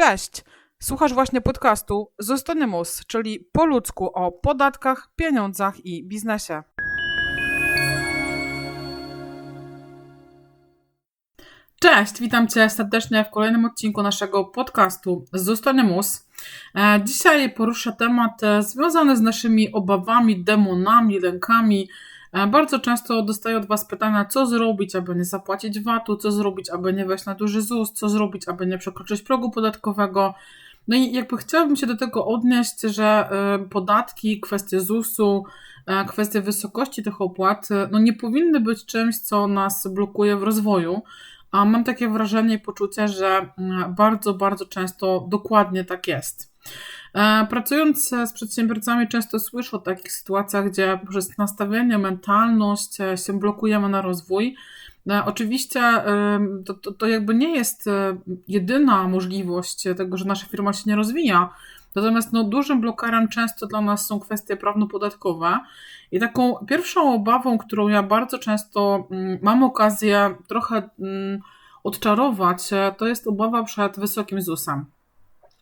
Cześć! Słuchasz właśnie podcastu Zostanymus, czyli po ludzku o podatkach, pieniądzach i biznesie. Cześć, witam Cię serdecznie w kolejnym odcinku naszego podcastu Zostanymus. E, dzisiaj poruszę temat e, związany z naszymi obawami, demonami, lękami. E, bardzo często dostaję od Was pytania, co zrobić, aby nie zapłacić VAT-u, co zrobić, aby nie wejść na duży ZUS, co zrobić, aby nie przekroczyć progu podatkowego. No i jakby chciałabym się do tego odnieść, że podatki, kwestie ZUS-u, kwestie wysokości tych opłat, no nie powinny być czymś, co nas blokuje w rozwoju. A mam takie wrażenie i poczucie, że mm, bardzo, bardzo często dokładnie tak jest. E, pracując z przedsiębiorcami, często słyszę o takich sytuacjach, gdzie przez nastawienie, mentalność e, się blokujemy na rozwój. E, oczywiście to, to, to jakby nie jest jedyna możliwość tego, że nasza firma się nie rozwija. Natomiast no, dużym blokerem często dla nas są kwestie prawno-podatkowe. I taką pierwszą obawą, którą ja bardzo często mm, mam okazję trochę mm, odczarować, to jest obawa przed wysokim ZUS-em.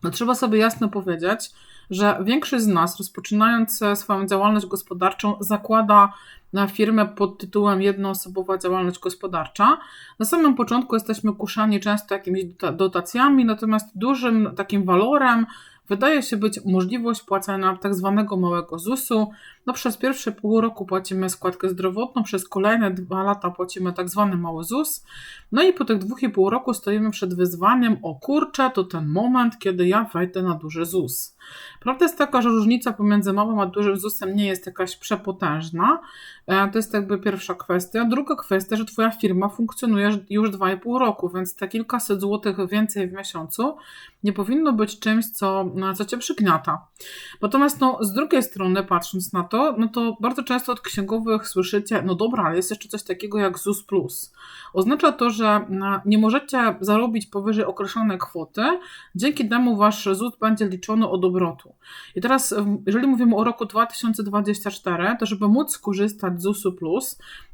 No, trzeba sobie jasno powiedzieć, że większość z nas, rozpoczynając e, swoją działalność gospodarczą, zakłada na firmę pod tytułem jednoosobowa działalność gospodarcza. Na samym początku jesteśmy kuszani często jakimiś dotacjami, natomiast dużym takim walorem wydaje się być możliwość płacenia tak zwanego małego ZUS-u. No przez pierwsze pół roku płacimy składkę zdrowotną, przez kolejne dwa lata płacimy tak zwany mały ZUS. No i po tych dwóch i pół roku stoimy przed wyzwaniem, o kurczę, to ten moment, kiedy ja wejdę na duży ZUS. Prawda jest taka, że różnica pomiędzy małym a dużym ZUS-em nie jest jakaś przepotężna. E, to jest jakby pierwsza kwestia. Druga kwestia, że Twoja firma funkcjonuje już 2,5 roku, więc te kilkaset złotych więcej w miesiącu nie powinno być czymś, co, co Cię przygniata. Natomiast no, z drugiej strony, patrząc na to, no to bardzo często od księgowych słyszycie, no dobra, ale jest jeszcze coś takiego jak ZUS+. Oznacza to, że nie możecie zarobić powyżej określonej kwoty, dzięki temu Wasz ZUS będzie liczony od obrotu. I teraz, jeżeli mówimy o roku 2024, to żeby móc skorzystać z ZUS-u+,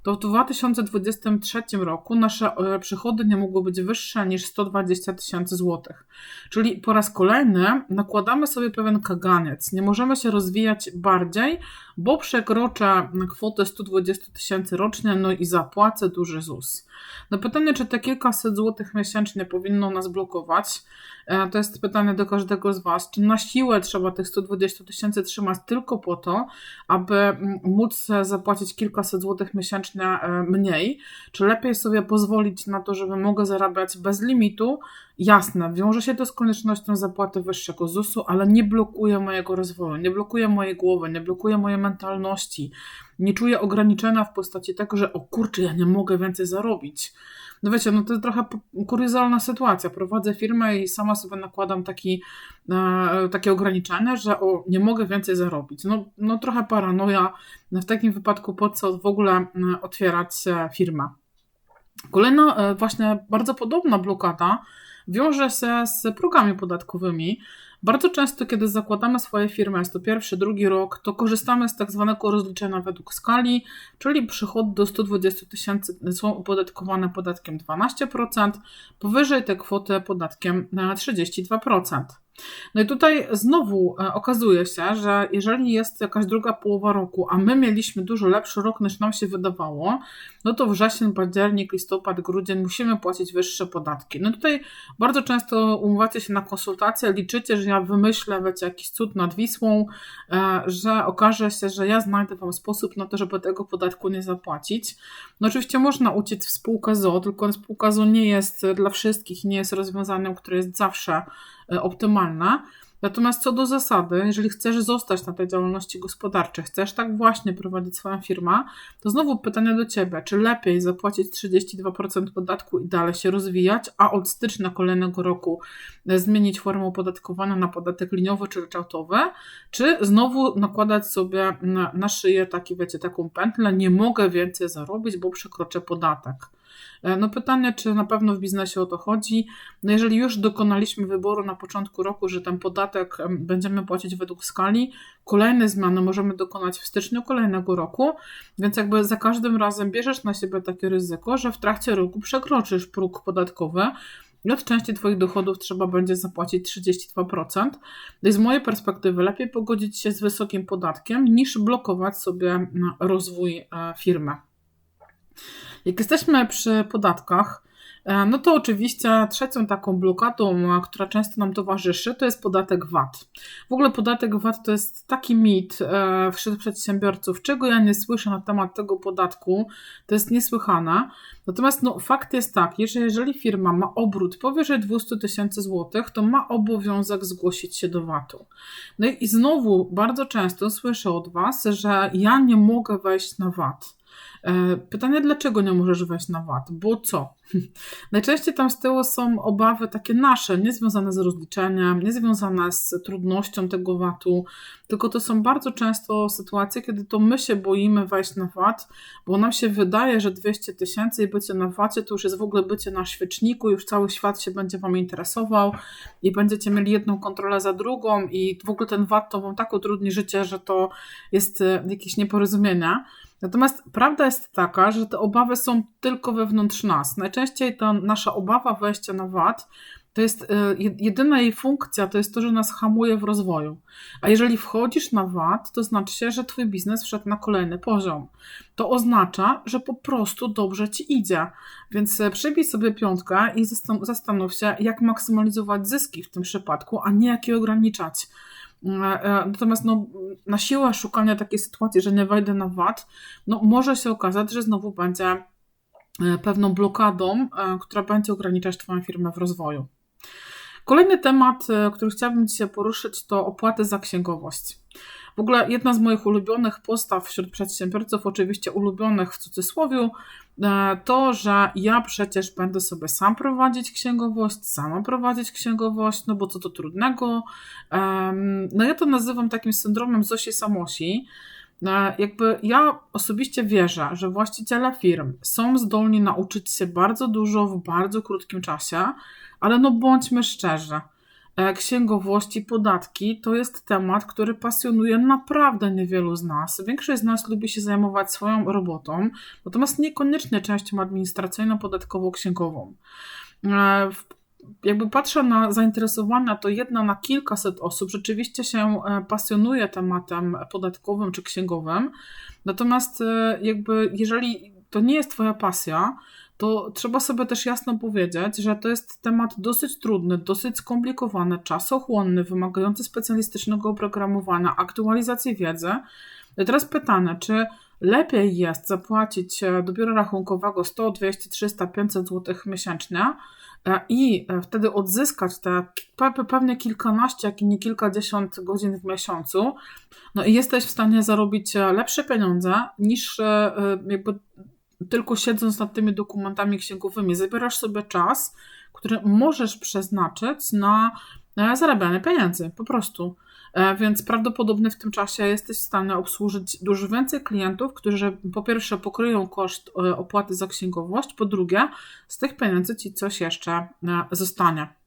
to w 2023 roku nasze e, przychody nie mogły być wyższe niż 120 tysięcy złotych. Czyli po raz kolejny nakładamy sobie pewien kaganiec. Nie możemy się rozwijać bardziej, bo przekroczę kwotę 120 tysięcy rocznie, no i zapłacę duży ZUS. No pytanie, czy te kilkaset złotych miesięcznie powinno nas blokować? E, to jest pytanie do każdego z Was. Czy na siłę trzeba tych 120 tysięcy trzymać tylko po to, aby móc zapłacić kilkaset złotych miesięcznie e, mniej? Czy lepiej sobie pozwolić na to, żeby mogę zarabiać bez limitu? Jasne, wiąże się to z koniecznością zapłaty wyższego ZUS-u, ale nie blokuje mojego rozwoju, nie blokuje mojej głowy, nie blokuje mojej mentalności. Nie czuję ograniczenia w postaci tego, że o kurczę, ja nie mogę więcej zarobić. No wiecie, no to trochę kuriozalna sytuacja. Prowadzę firmę i sama sobie nakładam taki, e, takie ograniczenia, że o, nie mogę więcej zarobić. No, no trochę paranoja. W takim wypadku po co w ogóle e, otwierać firmę. Kolejna e, właśnie bardzo podobna blokada wiąże się z progami podatkowymi. Bardzo często, kiedy zakładamy swoje firmy, jest to pierwszy, drugi rok, to korzystamy z tak zwanego rozliczenia według skali, czyli przychody do 120 tysięcy są opodatkowane podatkiem 12%, powyżej te kwoty podatkiem 32%. No i tutaj znowu e, okazuje się, że jeżeli jest jakaś druga połowa roku, a my mieliśmy dużo lepszy rok niż nam się wydawało, no to wrzesień, październik, listopad, grudzień musimy płacić wyższe podatki. No tutaj bardzo często umówiacie się na konsultacje, liczycie, że ja wymyślę, wiecie, jakiś cud nad Wisłą, e, że okaże się, że ja znajdę Wam sposób na to, żeby tego podatku nie zapłacić. No oczywiście można uciec w spółkę ZO, tylko spółka ZO nie jest dla wszystkich, nie jest rozwiązaniem, które jest zawsze optymalna. Natomiast co do zasady, jeżeli chcesz zostać na tej działalności gospodarczej, chcesz tak właśnie prowadzić swoją firmę, to znowu pytanie do Ciebie, czy lepiej zapłacić 32% podatku i dalej się rozwijać, a od stycznia kolejnego roku e, zmienić formę opodatkowania na podatek liniowy czy ryczałtowy, czy znowu nakładać sobie na, na szyję taki, wiecie, taką pętlę, nie mogę więcej zarobić, bo przekroczę podatek. E, no pytanie, czy na pewno w biznesie o to chodzi. No jeżeli już dokonaliśmy wyboru na początku roku, że ten podatek będziemy płacić według skali, kolejne zmiany możemy dokonać w styczniu kolejnego roku, więc jakby za każdym razem bierzesz na siebie takie ryzyko, że w trakcie roku przekroczysz próg podatkowy, i od części Twoich dochodów trzeba będzie zapłacić 32%. I z mojej perspektywy lepiej pogodzić się z wysokim podatkiem, niż blokować sobie rozwój e, firmy. Jak jesteśmy przy podatkach, E, no to oczywiście trzecią taką blokadą, która często nam towarzyszy, to jest podatek VAT. W ogóle podatek VAT to jest taki mit e, wśród przedsiębiorców, czego ja nie słyszę na temat tego podatku, to jest niesłychane. Natomiast no, fakt jest taki, że jeżeli firma ma obrót powyżej 200 tysięcy złotych, to ma obowiązek zgłosić się do VAT-u. No i znowu bardzo często słyszę od Was, że ja nie mogę wejść na VAT. E, pytanie, dlaczego nie możesz wejść na VAT? Bo co? Najczęściej tam z tyłu są obawy takie nasze, nie związane z rozliczeniem, nie związane z trudnością tego VAT-u, tylko to są bardzo często sytuacje, kiedy to my się boimy wejść na VAT, bo nam się wydaje, że 200 tysięcy i bycie na VAT-ie to już jest w ogóle bycie na świeczniku, już cały świat się będzie Wam interesował i będziecie mieli jedną kontrolę za drugą i w ogóle ten VAT to Wam tak utrudni życie, że to jest e, jakieś nieporozumienie. Natomiast prawda jest taka, że te obawy są tylko wewnątrz nas. Najczęściej ta nasza obawa wejścia na VAT to jest y, jedyna jej funkcja, to jest to, że nas hamuje w rozwoju. A jeżeli wchodzisz na VAT, to znaczy się, że twój biznes wszedł na kolejny poziom. To oznacza, że po prostu dobrze ci idzie. Więc e, przybij sobie piątkę i zastanów się, jak maksymalizować zyski w tym przypadku, a nie jak je ograniczać. E, e, natomiast no, na siłę szukania takiej sytuacji, że nie wejdę na VAT, no, może się okazać, że znowu będzie e, pewną blokadą, która będzie ograniczać Twoją firmę w rozwoju. Kolejny temat, który chciałabym dzisiaj poruszyć, to opłaty za księgowość. W ogóle jedna z moich ulubionych postaw wśród przedsiębiorców, oczywiście ulubionych w cudzysłowie, e, to, że ja przecież będę sobie sam prowadzić księgowość, sama prowadzić księgowość, no bo co to trudnego. No ja to nazywam takim syndromem Zosi Samosi. E, jakby ja osobiście wierzę, że właściciele firm są zdolni nauczyć się bardzo dużo w bardzo krótkim czasie, ale no bądźmy szczerzy księgowość i podatki to jest temat, który pasjonuje naprawdę niewielu z nas. Większość z nas lubi się zajmować swoją robotą, natomiast niekoniecznie częścią administracyjną, podatkową, księgową. E, jakby patrzę na zainteresowania, to jedna na kilkaset osób rzeczywiście się e, pasjonuje tematem podatkowym czy księgowym. Natomiast jakby jeżeli to nie jest Twoja pasja, to trzeba sobie też jasno powiedzieć, że to jest temat dosyć trudny, dosyć skomplikowany, czasochłonny, wymagający specjalistycznego oprogramowania, aktualizacji wiedzy. I teraz pytanie, czy lepiej jest zapłacić e, do biura rachunkowego 100, 200, 300, 500 zł miesięcznie e, i e, wtedy odzyskać te pewnie kilkanaście, jak i nie kilkadziesiąt godzin w miesiącu, no i jesteś w stanie zarobić lepsze pieniądze niż jakby tylko siedząc nad tymi dokumentami księgowymi, zabierasz sobie czas, który możesz przeznaczyć na zarabianie pieniędzy, po prostu. E, więc prawdopodobnie w tym czasie jesteś w stanie obsłużyć dużo więcej klientów, którzy po pierwsze pokryją koszt e, opłaty za księgowość, po drugie z tych pieniędzy ci coś jeszcze e, zostanie.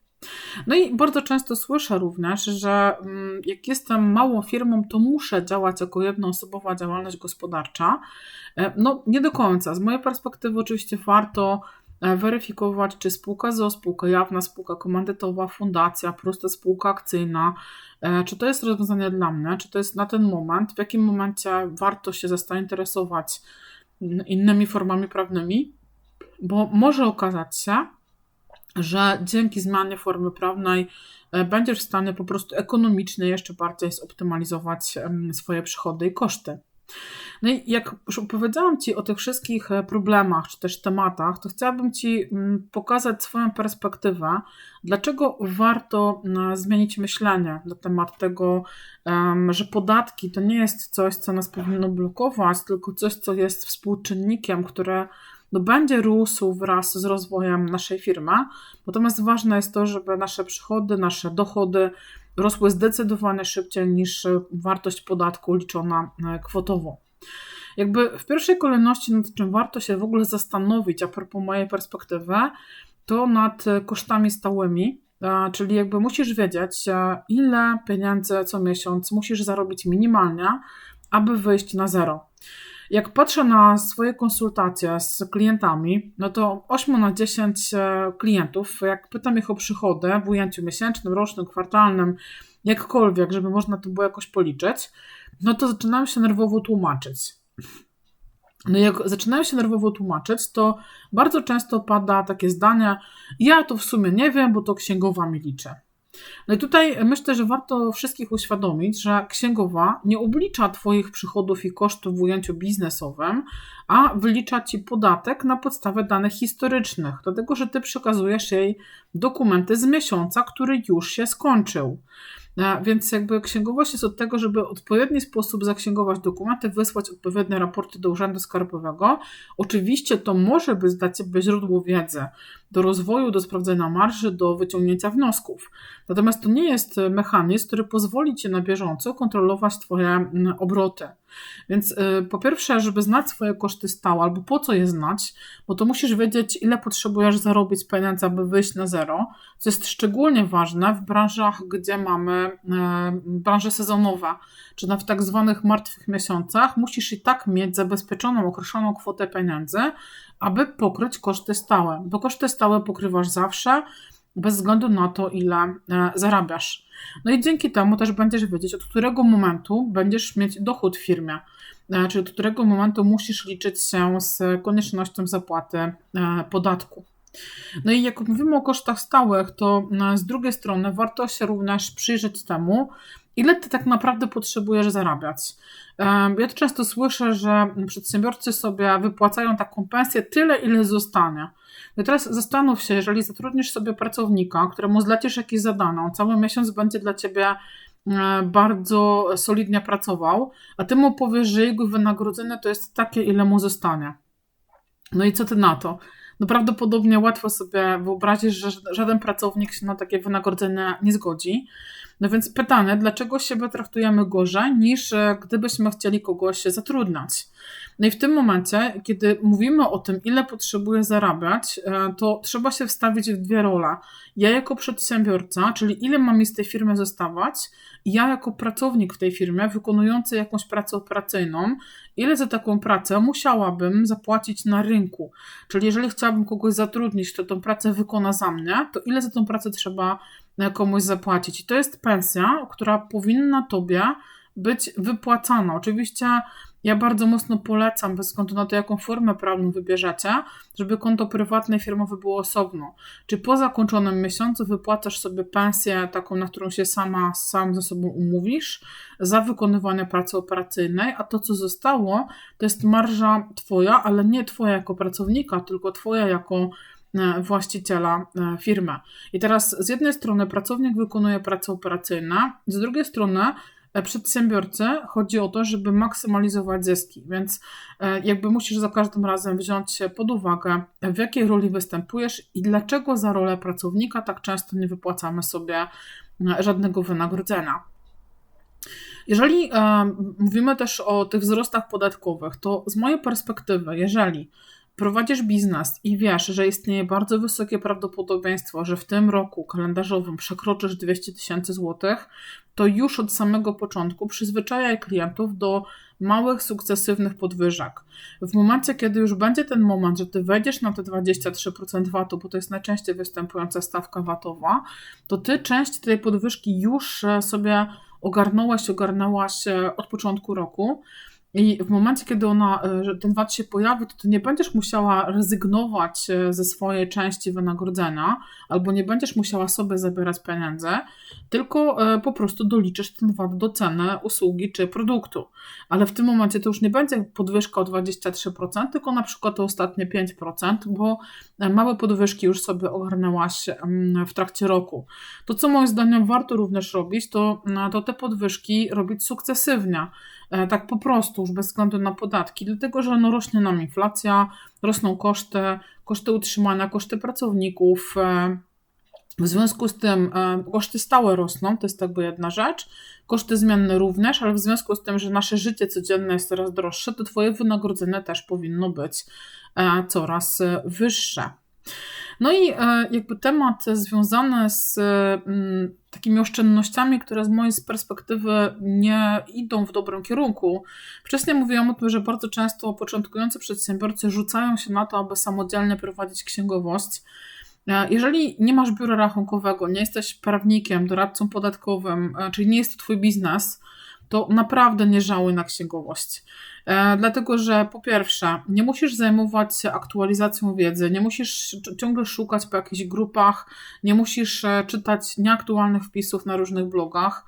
No i bardzo często słyszę również, że mm, jak jestem małą firmą, to muszę działać jako jednoosobowa działalność gospodarcza. E, no nie do końca. Z mojej perspektywy oczywiście warto e, weryfikować, czy spółka ZO, spółka jawna, spółka komandytowa, fundacja, prosta spółka akcyjna, e, czy to jest rozwiązanie dla mnie, czy to jest na ten moment, w jakim momencie warto się zainteresować mm, innymi formami prawnymi, bo może okazać się, że dzięki zmianie formy prawnej e, będziesz w stanie po prostu ekonomicznie jeszcze bardziej zoptymalizować swoje przychody i koszty. No i jak już opowiedziałam Ci o tych wszystkich e, problemach czy też tematach, to chciałabym Ci mm, pokazać swoją perspektywę, dlaczego warto zmienić myślenie na temat tego, że podatki to nie jest coś, co nas powinno blokować, tylko coś, co jest współczynnikiem, które no będzie rósł wraz z rozwojem naszej firmy. Natomiast ważne jest to, żeby nasze przychody, nasze dochody rosły zdecydowanie szybciej niż wartość podatku liczona e, kwotowo. Jakby w pierwszej kolejności, nad czym warto się w ogóle zastanowić, a propos mojej perspektywy, to nad kosztami stałymi, e, czyli jakby musisz wiedzieć, e, ile pieniędzy co miesiąc musisz zarobić minimalnie, aby wyjść na zero. Jak patrzę na swoje konsultacje z klientami, no to 8 na 10 e, klientów, jak pytam ich o przychody w ujęciu miesięcznym, rocznym, kwartalnym, jakkolwiek, żeby można to było jakoś policzyć, no to zaczynam się nerwowo tłumaczyć. No jak zaczynają się nerwowo tłumaczyć, to bardzo często pada takie zdanie: Ja to w sumie nie wiem, bo to księgowa mi liczy. No i tutaj myślę, że warto wszystkich uświadomić, że księgowa nie oblicza Twoich przychodów i kosztów w ujęciu biznesowym, a wylicza Ci podatek na podstawie danych historycznych, dlatego że Ty przekazujesz jej dokumenty z miesiąca, który już się skończył. E, więc jakby księgowość jest od tego, żeby w odpowiedni sposób zaksięgować dokumenty, wysłać odpowiednie raporty do Urzędu Skarbowego. Oczywiście to może być dla Ciebie źródło wiedzy do rozwoju, do sprawdzenia marży, do wyciągnięcia wniosków. Natomiast to nie jest mechanizm, który pozwoli Ci na bieżąco kontrolować Twoje obroty. Więc y, po pierwsze, żeby znać swoje koszty stałe, albo po co je znać, bo to musisz wiedzieć, ile potrzebujesz zarobić pieniędzy, aby wyjść na zero, co jest szczególnie ważne w branżach, gdzie mamy y, branże sezonowe, czy na w tak zwanych martwych miesiącach, musisz i tak mieć zabezpieczoną określoną kwotę pieniędzy, aby pokryć koszty stałe, bo koszty stałe pokrywasz zawsze, bez względu na to, ile e, zarabiasz. No i dzięki temu też będziesz wiedzieć, od którego momentu będziesz mieć dochód w firmie, e, czyli od którego momentu musisz liczyć się z koniecznością zapłaty e, podatku. No i jak mówimy o kosztach stałych, to z drugiej strony warto się również przyjrzeć temu, ile ty tak naprawdę potrzebujesz zarabiać. Ja to często słyszę, że przedsiębiorcy sobie wypłacają taką pensję tyle, ile zostanie. No teraz zastanów się, jeżeli zatrudnisz sobie pracownika, któremu zlecisz jakieś zadanie, on cały miesiąc będzie dla ciebie e, bardzo solidnie pracował, a ty mu powiesz, że jego wynagrodzenie to jest takie, ile mu zostanie. No i co ty na to? No prawdopodobnie łatwo sobie wyobrazić, że żaden pracownik się na takie wynagrodzenie nie zgodzi. No więc pytanie, dlaczego siebie traktujemy gorzej niż e, gdybyśmy chcieli kogoś zatrudniać? No i w tym momencie, kiedy mówimy o tym, ile potrzebuję zarabiać, e, to trzeba się wstawić w dwie role. Ja jako przedsiębiorca, czyli ile mam mi z tej firmy zostawać, i ja jako pracownik w tej firmie, wykonujący jakąś pracę operacyjną, ile za taką pracę musiałabym zapłacić na rynku. Czyli jeżeli chciałabym kogoś zatrudnić, to tą pracę wykona za mnie, to ile za tą pracę trzeba komuś zapłacić. I to jest pensja, która powinna tobie być wypłacana. Oczywiście ja bardzo mocno polecam, bez względu na to, jaką formę prawną wybierzecie, żeby konto prywatne i firmowe było osobno. Czy po zakończonym miesiącu wypłacasz sobie pensję taką, na którą się sama sam ze sobą umówisz za wykonywanie pracy operacyjnej, a to, co zostało, to jest marża twoja, ale nie twoja jako pracownika, tylko twoja jako e, właściciela e, firmy. I teraz z jednej strony pracownik wykonuje pracę operacyjną, z drugiej strony przedsiębiorcy chodzi o to, żeby maksymalizować zyski, więc e, jakby musisz za każdym razem wziąć pod uwagę, w jakiej roli występujesz i dlaczego za rolę pracownika tak często nie wypłacamy sobie e, żadnego wynagrodzenia. Jeżeli mówimy też o tych wzrostach podatkowych, to z mojej perspektywy, jeżeli prowadzisz biznes i wiesz, że istnieje bardzo wysokie prawdopodobieństwo, że w tym roku kalendarzowym przekroczysz 200 tysięcy złotych, to już od samego początku przyzwyczajaj klientów do małych, sukcesywnych podwyżek. W momencie, kiedy już będzie ten moment, że ty wejdziesz na te 23% VAT-u, bo to jest najczęściej występująca stawka VAT-owa, to ty część tej podwyżki już e, sobie ogarnąłaś, ogarnęłaś e, od początku roku. I w momencie, kiedy ona, e, ten VAT się pojawi, to ty nie będziesz musiała rezygnować e, ze swojej części wynagrodzenia, albo nie będziesz musiała sobie zabierać pieniędzy, tylko e, po prostu doliczysz ten VAT do ceny usługi czy produktu. Ale w tym momencie to już nie będzie podwyżka o 23%, tylko na przykład to ostatnie 5%, bo małe podwyżki już sobie ogarnęłaś w trakcie roku. To, co moim zdaniem warto również robić, to, to te podwyżki robić sukcesywnie tak po prostu, już bez względu na podatki, dlatego że no rośnie nam inflacja, rosną koszty, koszty utrzymania, koszty pracowników. E, w związku z tym e, koszty stałe rosną, to jest jakby jedna rzecz, koszty zmienne również, ale w związku z tym, że nasze życie codzienne jest coraz droższe, to Twoje wynagrodzenie też powinno być coraz wyższe. No i e, jakby temat związany z mm, takimi oszczędnościami, które z mojej perspektywy nie idą w dobrym kierunku. Wcześniej mówiłam o tym, że bardzo często początkujący przedsiębiorcy rzucają się na to, aby samodzielnie prowadzić księgowość. E, jeżeli nie masz biura rachunkowego, nie jesteś prawnikiem, doradcą podatkowym, e, czyli nie jest to twój biznes, to naprawdę nie żałuj na księgowość. E, dlatego, że po pierwsze, nie musisz zajmować się aktualizacją wiedzy, nie musisz ciągle szukać po jakichś grupach, nie musisz e, czytać nieaktualnych wpisów na różnych blogach.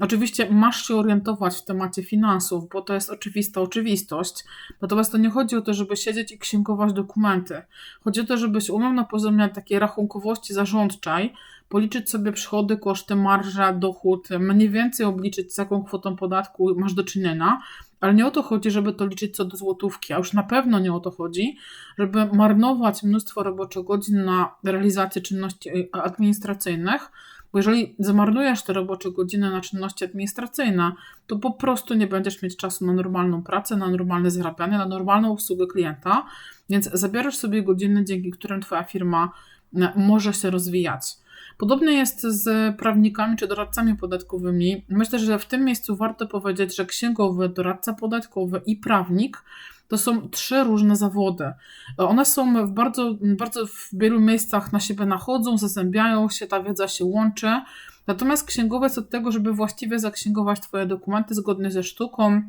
Oczywiście masz się orientować w temacie finansów, bo to jest oczywista oczywistość. Natomiast to nie chodzi o to, żeby siedzieć i księgować dokumenty. Chodzi o to, żebyś umiał na poziomie takiej rachunkowości zarządczej policzyć sobie przychody, koszty, marża, dochód, mniej więcej obliczyć z jaką kwotą podatku masz do czynienia, ale nie o to chodzi, żeby to liczyć co do złotówki, a już na pewno nie o to chodzi, żeby marnować mnóstwo roboczych godzin na realizację czynności administracyjnych, bo jeżeli zmarnujesz te robocze godziny na czynności administracyjne, to po prostu nie będziesz mieć czasu na normalną pracę, na normalne zarabianie, na normalną obsługę klienta, więc zabierasz sobie godziny, dzięki którym Twoja firma e, może się rozwijać. Podobnie jest z prawnikami czy doradcami podatkowymi. Myślę, że w tym miejscu warto powiedzieć, że księgowy, doradca podatkowy i prawnik to są trzy różne zawody. One są w bardzo, bardzo w wielu miejscach na siebie nachodzą, zazębiają się, ta wiedza się łączy. Natomiast księgowiec od tego, żeby właściwie zaksięgować Twoje dokumenty zgodnie ze sztuką,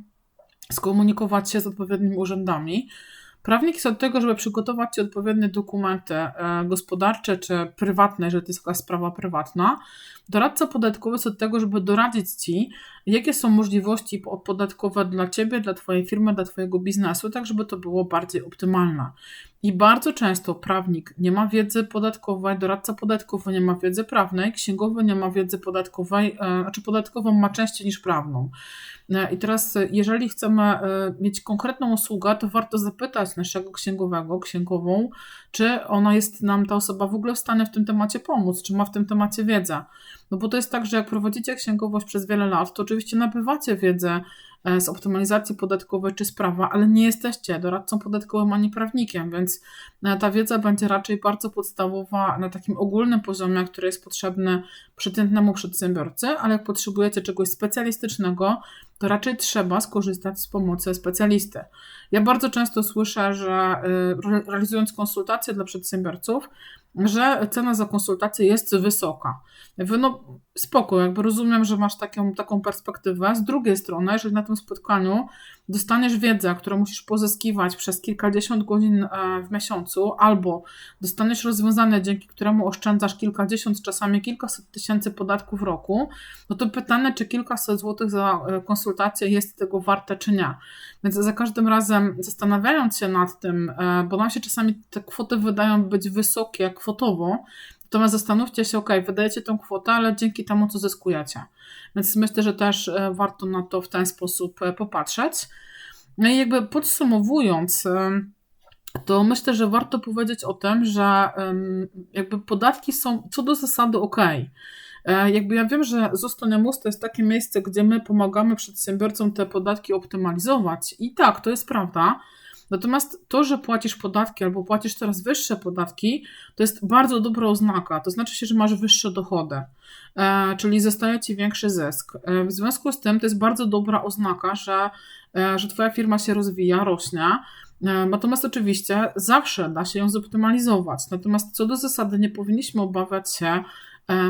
skomunikować się z odpowiednimi urzędami, Prawnik jest od tego, żeby przygotować Ci odpowiednie dokumenty e, gospodarcze czy prywatne, jeżeli to jest jakaś sprawa prywatna. Doradca podatkowy jest od tego, żeby doradzić Ci, jakie są możliwości podatkowe dla Ciebie, dla Twojej firmy, dla Twojego biznesu, tak żeby to było bardziej optymalne. I bardzo często prawnik nie ma wiedzy podatkowej, doradca podatkowy nie ma wiedzy prawnej, księgowy nie ma wiedzy podatkowej, e, znaczy podatkową ma częściej niż prawną. E, I teraz, e, jeżeli chcemy mieć konkretną usługę, to warto zapytać naszego księgowego, księgową, czy ona jest nam, ta osoba w ogóle w stanie w tym temacie pomóc, czy ma w tym temacie wiedzę. No bo to jest tak, że jak prowadzicie księgowość przez wiele lat, to oczywiście nabywacie wiedzę z optymalizacji podatkowej czy sprawa, ale nie jesteście doradcą podatkowym ani prawnikiem, więc e, ta wiedza będzie raczej bardzo podstawowa na takim ogólnym poziomie, który jest potrzebny przeciętnemu przedsiębiorcy, ale jak potrzebujecie czegoś specjalistycznego, to raczej trzeba skorzystać z pomocy specjalisty. Ja bardzo często słyszę, że e, realizując konsultacje dla przedsiębiorców, że cena za konsultację jest wysoka. Jakby no spoko, jakby rozumiem, że masz taką, taką perspektywę. Z drugiej strony, jeżeli na tym spotkaniu dostaniesz wiedzę, którą musisz pozyskiwać przez kilkadziesiąt godzin e, w miesiącu, albo dostaniesz rozwiązanie, dzięki któremu oszczędzasz kilkadziesiąt, czasami kilkaset tysięcy podatków w roku, no to pytanie, czy kilkaset złotych za e, konsultację jest tego warte, czy nie. Więc za każdym razem zastanawiając się nad tym, e, bo nam się czasami te kwoty wydają być wysokie kwotowo, Natomiast zastanówcie się, ok, wydajecie tę kwotę, ale dzięki temu, co zyskujecie. Więc myślę, że też e, warto na to w ten sposób e, popatrzeć. No i jakby podsumowując, e, to myślę, że warto powiedzieć o tym, że jakby podatki są co do zasady ok. Jakby ja wiem, że Zostaniamus to jest takie miejsce, gdzie my pomagamy przedsiębiorcom te podatki optymalizować. I tak, to jest prawda. Natomiast to, że płacisz podatki albo płacisz coraz wyższe podatki, to jest bardzo dobra oznaka. To znaczy się, że masz wyższe dochody, e, czyli zostaje ci większy zysk. E, w związku z tym to jest bardzo dobra oznaka, że, e, że Twoja firma się rozwija, rośnie. Natomiast oczywiście zawsze da się ją zoptymalizować. Natomiast co do zasady nie powinniśmy obawiać się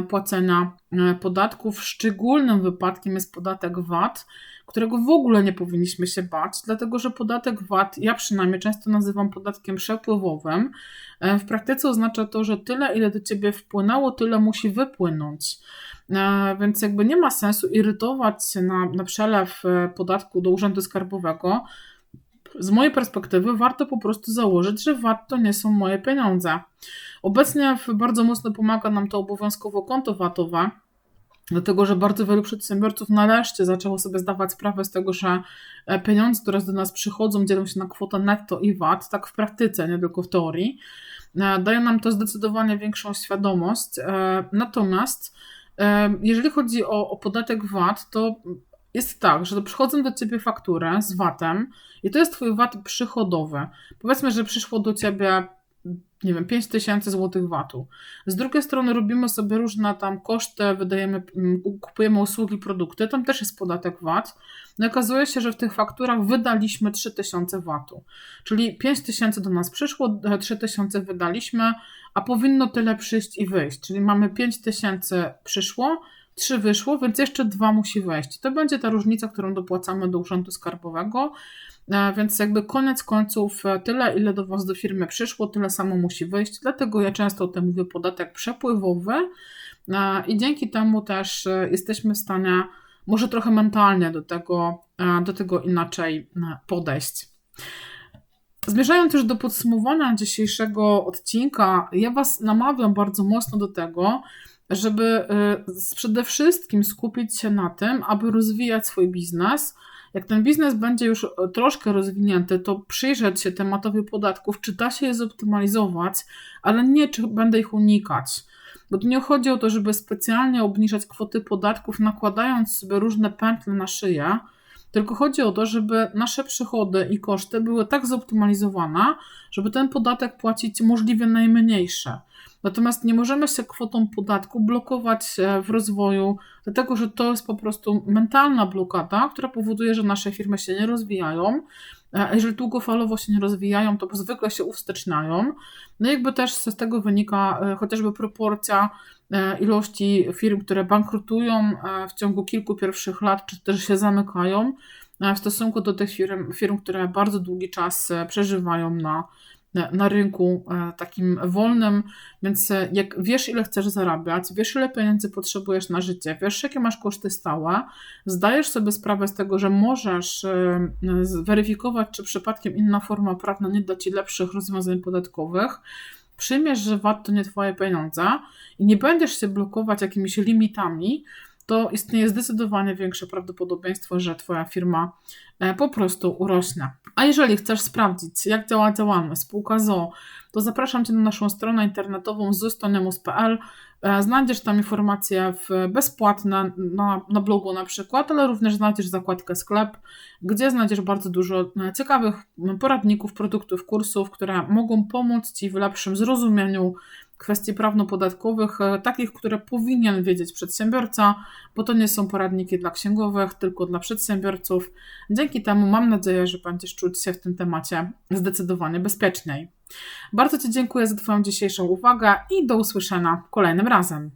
płacenia e, podatków. Szczególnym wypadkiem jest podatek VAT, którego w ogóle nie powinniśmy się bać, dlatego że podatek VAT, ja przynajmniej często nazywam podatkiem przepływowym. E, w praktyce oznacza to, że tyle, ile do ciebie wpłynęło, tyle musi wypłynąć. E, więc jakby nie ma sensu irytować się na, na przelew e, podatku do Urzędu Skarbowego. Z mojej perspektywy warto po prostu założyć, że VAT to nie są moje pieniądze. Obecnie bardzo mocno pomaga nam to obowiązkowo konto VAT-owe, Dlatego, że bardzo wielu przedsiębiorców nareszcie zaczęło sobie zdawać sprawę z tego, że e, pieniądze, które do nas przychodzą, dzielą się na kwotę netto i VAT, tak w praktyce, nie tylko w teorii. E, daje nam to zdecydowanie większą świadomość. E, natomiast jeżeli chodzi o, o podatek VAT, to jest tak, że przychodzą do ciebie faktury z VAT-em i to jest twój VAT przychodowy. Powiedzmy, że przyszło do ciebie nie wiem, 5 tysięcy złotych VAT-u. Z drugiej strony robimy sobie różne tam koszty, wydajemy, kupujemy usługi, produkty, tam też jest podatek VAT. No okazuje się, że w tych fakturach wydaliśmy 3 tysiące VAT-u. Czyli 5 tysięcy do nas przyszło, 3 tysiące wydaliśmy, a powinno tyle przyjść i wyjść. Czyli mamy 5 tysięcy przyszło, 3 wyszło, więc jeszcze 2 musi wejść. To będzie ta różnica, którą dopłacamy do Urzędu Skarbowego. E, więc jakby koniec końców e, tyle, ile do Was do firmy przyszło, tyle samo musi wyjść. Dlatego ja często o tym mówię podatek przepływowy e, i dzięki temu też jesteśmy w stanie może trochę mentalnie do tego, do tego inaczej podejść. Zmierzając już do podsumowania dzisiejszego odcinka, ja Was namawiam bardzo mocno do tego, żeby przede wszystkim skupić się na tym, aby rozwijać swój biznes, jak ten biznes będzie już troszkę rozwinięty, to przyjrzeć się tematowi podatków, czy da się je zoptymalizować, ale nie czy będę ich unikać. Bo tu nie chodzi o to, żeby specjalnie obniżać kwoty podatków, nakładając sobie różne pętle na szyję, tylko chodzi o to, żeby nasze przychody i koszty były tak zoptymalizowane, żeby ten podatek płacić możliwie najmniejsze. Natomiast nie możemy się kwotą podatku blokować e, w rozwoju, dlatego że to jest po prostu mentalna blokada, która powoduje, że nasze firmy się nie rozwijają. A e, jeżeli długofalowo się nie rozwijają, to zwykle się uwsteczniają. No i jakby też z tego wynika e, chociażby proporcja ilości firm, które bankrutują w ciągu kilku pierwszych lat, czy też się zamykają, w stosunku do tych firm, firm które bardzo długi czas przeżywają na na rynku e, takim wolnym, więc e, jak wiesz, ile chcesz zarabiać, wiesz, ile pieniędzy potrzebujesz na życie, wiesz, jakie masz koszty stałe, zdajesz sobie sprawę z tego, że możesz e, zweryfikować, czy przypadkiem inna forma prawna nie da ci lepszych rozwiązań podatkowych, przyjmiesz, że VAT to nie twoje pieniądze i nie będziesz się blokować jakimiś limitami, to istnieje zdecydowanie większe prawdopodobieństwo, że Twoja firma e, po prostu urośnie. A jeżeli chcesz sprawdzić, jak działa działalność spółka ZO, to zapraszam Cię na naszą stronę internetową zostoniamus.pl. E, znajdziesz tam informacje bezpłatne na, na blogu na przykład, ale również znajdziesz zakładkę sklep, gdzie znajdziesz bardzo dużo e, ciekawych poradników, produktów, kursów, które mogą pomóc Ci w lepszym zrozumieniu kwestii prawno-podatkowych, e, takich, które powinien wiedzieć przedsiębiorca, bo to nie są poradniki dla księgowych, tylko dla przedsiębiorców. Dzięki temu mam nadzieję, że będziesz czuć się w tym temacie zdecydowanie bezpieczniej. Bardzo Ci dziękuję za Twoją dzisiejszą uwagę i do usłyszenia kolejnym razem.